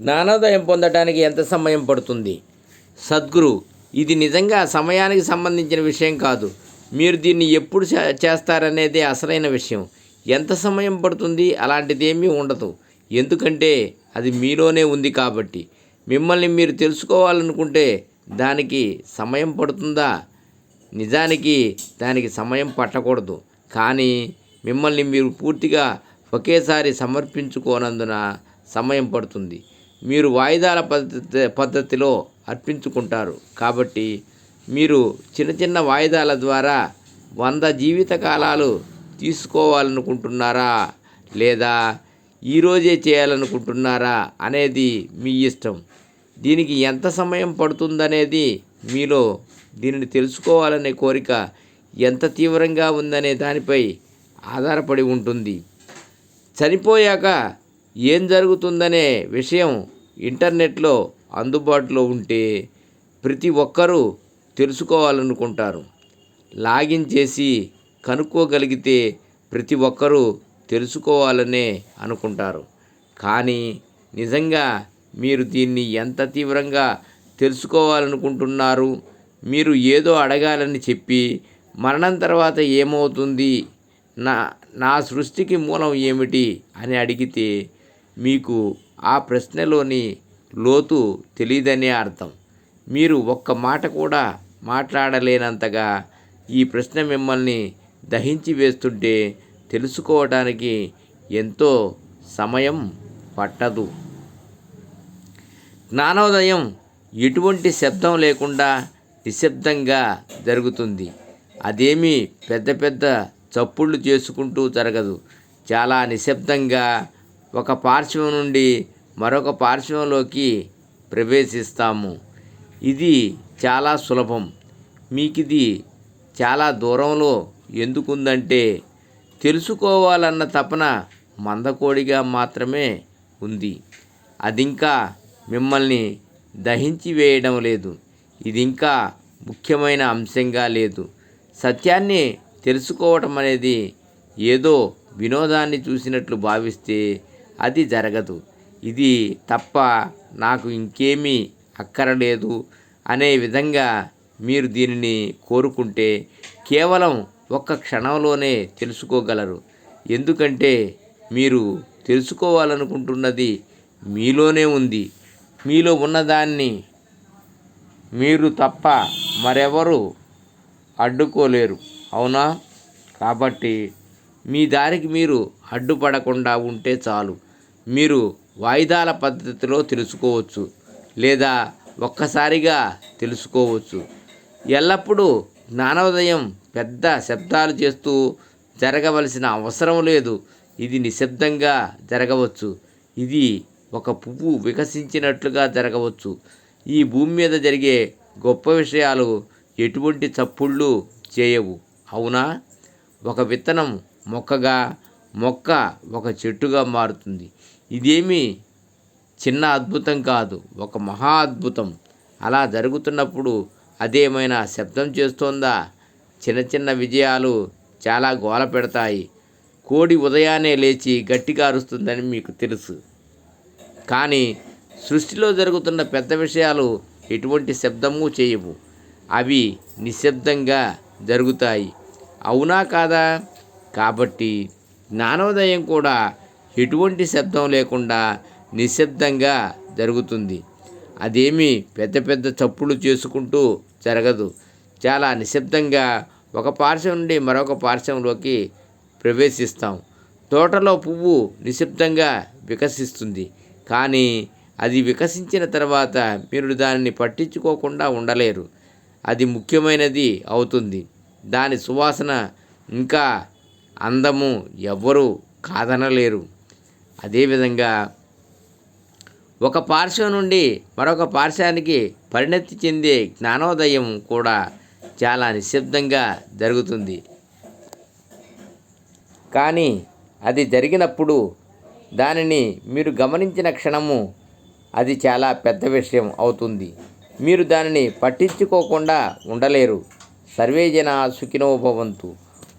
జ్ఞానోదయం పొందడానికి ఎంత సమయం పడుతుంది? సద్గురు ఇది నిజంగా సమయానికి సంబంధించిన విషయం కాదు. మీరు దీన్ని ఎప్పుడు చే- చేస్తారనేదే అసలైన విషయం. ఎంత సమయం పడుతుంది? అలాంటిది ఏమీ ఉండదు. ఎందుకంటే అది మీలోనే ఉంది కాబట్టి. మిమ్మల్ని మీరు తెలుసుకోవాలనుకుంటే దానికి సమయం పడుతుందా? నిజానికి దానికి సమయం పట్టకూడదు. కానీ మిమ్మల్ని మీరు పూర్తిగా ఒకేసారి సమర్పించుకోనందున సమయం పడుతుంది. మీరు వాయిదాల పద్ధతి పద్ధతిలో అర్పించుకుంటారు. కాబట్టి మీరు చిన్న చిన్న వాయిదాల ద్వారా వంద జీవిత కాలాలు తీసుకోవాలనుకుంటున్నారా? లేదా ఈరోజే చేయాలనుకుంటున్నారా? అనేది మీ ఇష్టం. దీనికి ఎంత సమయం పడుతుందనేది మీలో దీనిని తెలుసుకోవాలనే కోరిక ఎంత తీవ్రంగా ఉందనే దానిపై ఆధారపడి ఉంటుంది. చనిపోయాక ఏం జరుగుతుందనే విషయం ఇంటర్నెట్లో అందుబాటులో ఉంటే ప్రతి ఒక్కరూ తెలుసుకోవాలనుకుంటారు. లాగిన్ చేసి కనుక్కోగలిగితే ప్రతి ఒక్కరూ తెలుసుకోవాలనే అనుకుంటారు. కానీ నిజంగా మీరు దీన్ని ఎంత తీవ్రంగా తెలుసుకోవాలనుకుంటున్నారు? మీరు ఏదో అడగాలని చెప్పి మరణం తర్వాత ఏమవుతుంది? నా నా సృష్టికి మూలం ఏమిటి అని అడిగితే మీకు ఆ ప్రశ్నలోని లోతు తెలియదనే అర్థం. మీరు ఒక్క మాట కూడా మాట్లాడలేనంతగా ఈ ప్రశ్న మిమ్మల్ని దహించి వేస్తుంటే తెలుసుకోవడానికి ఎంతో సమయం పట్టదు. జ్ఞానోదయం ఎటువంటి శబ్దం లేకుండా నిశ్శబ్దంగా జరుగుతుంది. అదేమీ పెద్ద పెద్ద చప్పుళ్ళు చేసుకుంటూ జరగదు. చాలా నిశ్శబ్దంగా ఒక పార్శ్వం నుండి మరొక పార్శ్వంలోకి ప్రవేశిస్తాము. ఇది చాలా సులభం. మీకు ఇది చాలా దూరంలో ఎందుకుందంటే తెలుసుకోవాలన్న తపన మందకోడిగా మాత్రమే ఉంది. అది ఇంకా మిమ్మల్ని దహించి వేయడం లేదు. ఇది ఇంకా ముఖ్యమైన అంశంగా లేదు. సత్యాన్ని తెలుసుకోవటం అనేది ఏదో వినోదాన్ని చూసినట్లు భావిస్తే అది జరగదు. ఇది తప్ప నాకు ఇంకేమీ అక్కరలేదు. అనే విధంగా మీరు దీనిని కోరుకుంటే కేవలం ఒక్క క్షణంలోనే తెలుసుకోగలరు. ఎందుకంటే మీరు తెలుసుకోవాలనుకుంటున్నది మీలోనే ఉంది. మీలో ఉన్నదాన్ని మీరు తప్ప మరెవరు అడ్డుకోలేరు. అవునా? కాబట్టి మీ దారికి మీరు అడ్డుపడకుండా ఉంటే చాలు. మీరు వాయిదాల పద్ధతిలో తెలుసుకోవచ్చు లేదా ఒక్కసారిగా తెలుసుకోవచ్చు. ఎల్లప్పుడూ జ్ఞానోదయం పెద్ద శబ్దాలు చేస్తూ జరగవలసిన అవసరం లేదు. ఇది నిశ్శబ్దంగా జరగవచ్చు. ఇది ఒక పువ్వు వికసించినట్లుగా జరగవచ్చు. ఈ భూమి మీద జరిగే గొప్ప విషయాలు ఎటువంటి చప్పుళ్ళు చేయవు. అవునా? ఒక విత్తనం మొక్కగా మొక్క ఒక చెట్టుగా మారుతుంది. ఇదేమీ చిన్న అద్భుతం కాదు ఒక మహా అద్భుతం. అలా జరుగుతున్నప్పుడు అదేమైనా శబ్దం చేస్తోందా? చిన్న చిన్న విజయాలు చాలా గోల పెడతాయి. కోడి ఉదయాన్నే లేచి గట్టిగా అరుస్తుందని మీకు తెలుసు. కానీ సృష్టిలో జరుగుతున్న పెద్ద విషయాలు ఎటువంటి శబ్దము చేయవు. అవి నిశ్శబ్దంగా జరుగుతాయి. అవునా కాదా? కాబట్టి జ్ఞానోదయం కూడా ఎటువంటి శబ్దం లేకుండా నిశ్శబ్దంగా జరుగుతుంది. అదేమీ పెద్ద పెద్ద చప్పులు చేసుకుంటూ జరగదు. చాలా నిశ్శబ్దంగా ఒక పార్శ్వం నుండి మరొక పార్శ్వంలోకి ప్రవేశిస్తాం. తోటలో పువ్వు నిశ్శబ్దంగా వికసిస్తుంది. కానీ అది వికసించిన తర్వాత మీరు దానిని పట్టించుకోకుండా ఉండలేరు. అది ముఖ్యమైనది అవుతుంది. దాని సువాసన ఇంకా అందము ఎవ్వరూ కాదనలేరు. అదేవిధంగా ఒక పార్శ్వం నుండి మరొక పార్శ్వానికి పరిణతి చెందే జ్ఞానోదయం కూడా చాలా నిశ్శబ్దంగా జరుగుతుంది. కానీ అది జరిగినప్పుడు దానిని మీరు గమనించిన క్షణము అది చాలా పెద్ద విషయం అవుతుంది. మీరు దానిని పట్టించుకోకుండా ఉండలేరు. సర్వేజన సుఖినోభవంతు సుఖినో భవంతు.